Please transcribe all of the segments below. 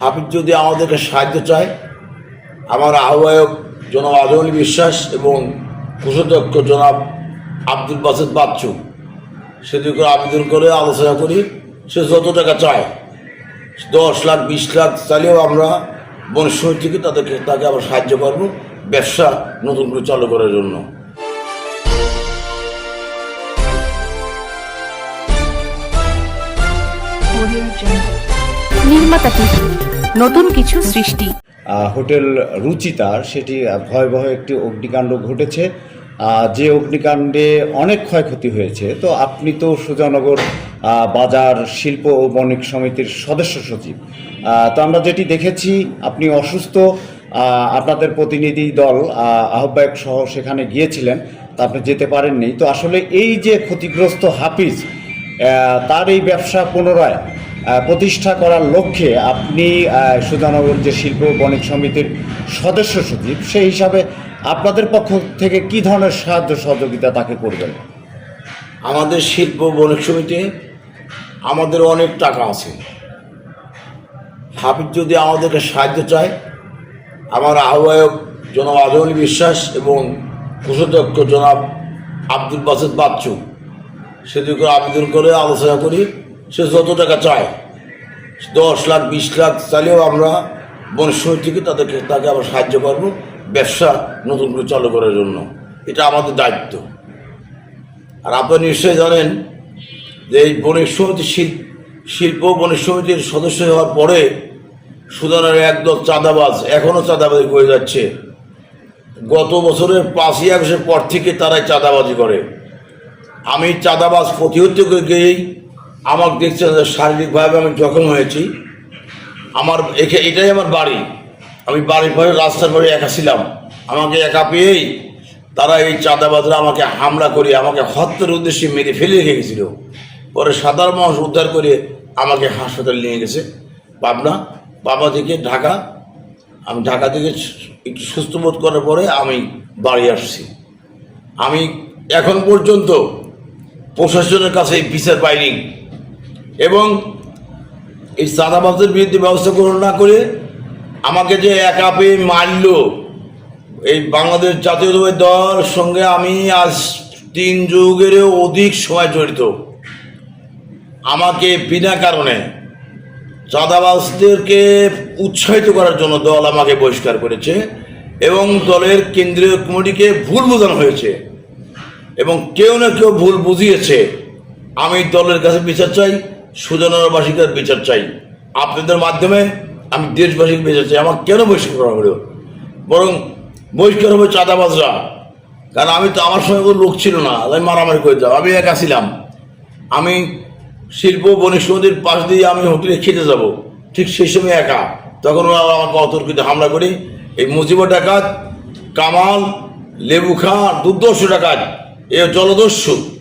হাফিজ যদি আমাদেরকে সাহায্য চায়, আমার আহ্বায়ক জনাব আজমলি বিশ্বাস এবং কুশধ্যক্ষ জনাব আব্দুল বাসেদ বাচ্চু সেদিকে আবেদন করে আলোচনা করি, সে যত টাকা চায়, দশ লাখ, বিশ লাখ, চাইলেও আমরা বনসময় থেকে তাদেরকে তাকে আবার সাহায্য করব ব্যবসা নতুন করে চালু করার জন্য। টিভি নতুন কিছু সৃষ্টি। হোটেল রুচিতার সেটি ভয়াবহ একটি অগ্নিকাণ্ড ঘটেছে। যে অগ্নিকাণ্ডে অনেক ক্ষয়ক্ষতি হয়েছে। তো আপনি তো সুজানগর বাজার শিল্প ও বণিক সমিতির সদস্য সচিব। তো আমরা যেটি দেখেছি আপনি অসুস্থ আপনাদের প্রতিনিধি দল আহ, আহ্বায়ক সহ সেখানে গিয়েছিলেন তা আপনি যেতে পারেননি। তো আসলে এই যে ক্ষতিগ্রস্ত হাফিজ তার এই ব্যবসা পুনরায় প্রতিষ্ঠা করার লক্ষ্যে আপনি আহ, সুধানগর যে শিল্প বণিক সমিতির সদস্য সচিব সেই হিসাবে আপনাদের পক্ষ থেকে কি ধরনের সাহায্য সহযোগিতা তাকে করবেন? আমাদের শিল্প বণিক সমিতি আমাদের অনেক টাকা আছে। হাফিজ যদি আমাদেরকে সাহায্য চায় আমার আহ্বায়ক জনাব আজমলি বিশ্বাস এবং কোষাধ্যক্ষ জনাব আব্দুল বাসেদ বাচ্চু সেদিকে আবেদন করে আলোচনা করি। সে যত টাকা চায়, দশ লাখ, বিশ লাখ, চাইলেও আমরা বনসময় থেকে তাদেরকে, তাকে আবার সাহায্য করব ব্যবসা নতুন করে চালু করার জন্য। এটা আমাদের দায়িত্ব। আর আপনারা নিশ্চয়ই জানেন যে এই বণিক সমিতি শিল্প শিল্প বণিক সমিতির সদস্য হওয়ার পরে সুদানের একদল চাঁদাবাজ এখনও চাঁদাবাজি করে যাচ্ছে। গত বছরের পাঁচই আগস্টের পর থেকে তারাই চাঁদাবাজি করে। আমি চাঁদাবাজ প্রতিহত করে গিয়েই আমার দেখছেন শারীরিকভাবে আমি জখম হয়েছি। আমার এটাই আমার বাড়ি। আমি বাড়ির পরে রাস্তার পরে একা ছিলাম। আমাকে একা পেয়েই তারা এই চাঁদাবাজরা আমাকে হামলা করে আমাকে হত্যার উদ্দেশ্যে মেরে ফেলে রেখে গেছিল। পরে সাধারণ মানুষ উদ্ধার করে আমাকে হাসপাতালে নিয়ে গেছে। পাবনা পাবনা থেকে ঢাকা। আমি ঢাকা থেকে একটু সুস্থ বোধ করার পরে আমি বাড়ি আসছি। আমি এখন পর্যন্ত প্রশাসনের কাছে বিচার পাইনি। এবং এই চাঁদাবাজদের বিরুদ্ধে ব্যবস্থা গ্রহণ না করে আমাকে যে একা পেয়ে মারল, এই বাংলাদেশ জাতীয়তাবাদী দল সঙ্গে আমি আজ তিন যুগেরও অধিক সময় জড়িত। আমাকে বিনা কারণে চাঁদাবাজদেরকে উৎসাহিত করার জন্য দল আমাকে বহিষ্কার করেছে এবং দলের কেন্দ্রীয় কমিটিকে ভুল বোঝানো হয়েছে এবং কেউ না কেউ ভুল বুঝিয়েছে। আমি দলের কাছে বিচার চাই। সুজনবাসীর কাছে বিচার চাই। আপনাদের মাধ্যমে আমি দেশবাসীকে বিচার চাই। আমার কেন বহিষ্কার করা হলো? বরং বহিষ্কার হবে চাঁদাবাজরা। কারণ আমি তো আমার সঙ্গে কোনো লোক ছিল না। আমি মারামারি করে যাও আমি একা ছিলাম। আমি শিল্প বণিক সমিতির পাশ দিয়ে আমি হোটেলে খেতে যাব। ঠিক সেই সময় একা। তখন ওরা আমাকে অতর্কিত হামলা করি। এই মুজিবর ডাকাত, কামাল, লেবু খান, দুর্দর্শ ডাকাত, এ জলদস্যু।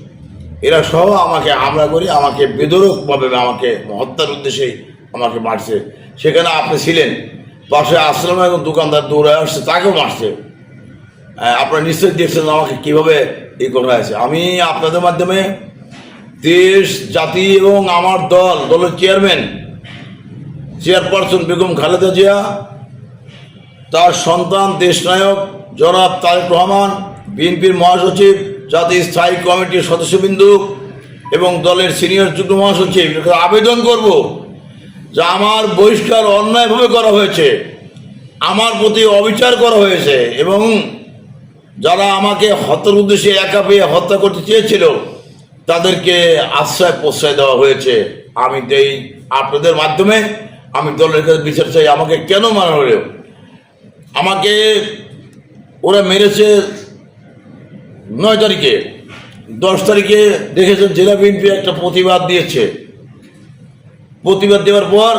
এরা সহ আমাকে আমরা করি আমাকে বেদরকভাবে আমাকে হত্যার উদ্দেশ্যে আমাকে মারছে। সেখানে আপনি ছিলেন পাশে আশ্রম এবং দোকানদার দৌড়ে আসছে তাকেও মারছে। আহ, আপনারা নিশ্চয়ই দেখছেন আমাকে কীভাবে এই করা হয়েছে। আমি আপনাদের মাধ্যমে দেশ জাতি এবং আমার দল দলের চেয়ারম্যান চেয়ারপারসন বেগম খালেদা জিয়া তার সন্তান দেশনায়ক জনাব তারেক রহমান বিএনপির মহাসচিব জাতীয় স্থায়ী কমিটির সদস্যবিন্দু এবং দলের সিনিয়র যুগ্ম মহাসচিব আবেদন করব যে আমার বহিষ্কার অন্যায়ভাবে করা হয়েছে, আমার প্রতি অবিচার করা হয়েছে এবং যারা আমাকে হত্যার উদ্দেশ্যে একা পেয়ে হত্যা করতে চেয়েছিল, তাদেরকে আশ্রয় প্রশ্রয় দেওয়া হয়েছে। আমি এই আপনাদের মাধ্যমে আমি দলের কাছে বিচার চাই, আমাকে কেন মারা হলো? আমাকে ওরা মেরেছে নয় তারিখে, দশ তারিখে দেখেছেন জেলা বিএনপি একটা প্রতিবাদ দিয়েছে। প্রতিবাদ দেওয়ার পর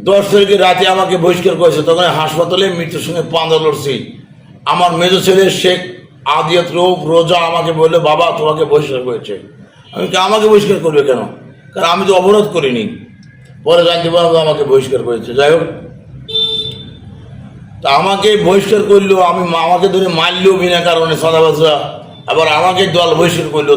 দশ তারিখে রাতে আমাকে বহিষ্কার করেছে। তখন হাসপাতালে মৃত্যুর সঙ্গে পাঁদা লড়ছি। আমার মেজ ছেলে শেখ আদিয়াত রৌফ রোজা আমাকে বলল, বাবা, তোমাকে বহিষ্কার করেছে। আমি আমাকে বহিষ্কার করবে কেন? কারণ আমি তো অবরোধ করিনি। পরে জানতে পারব আমাকে বহিষ্কার করেছে। যাই হোক, তা আমাকে বহিষ্কার করল, আমি আমাকে ধরে মারলেও বিনা কারণে সদাবাসরা আবার আমাকে দল বহিষ্কার করল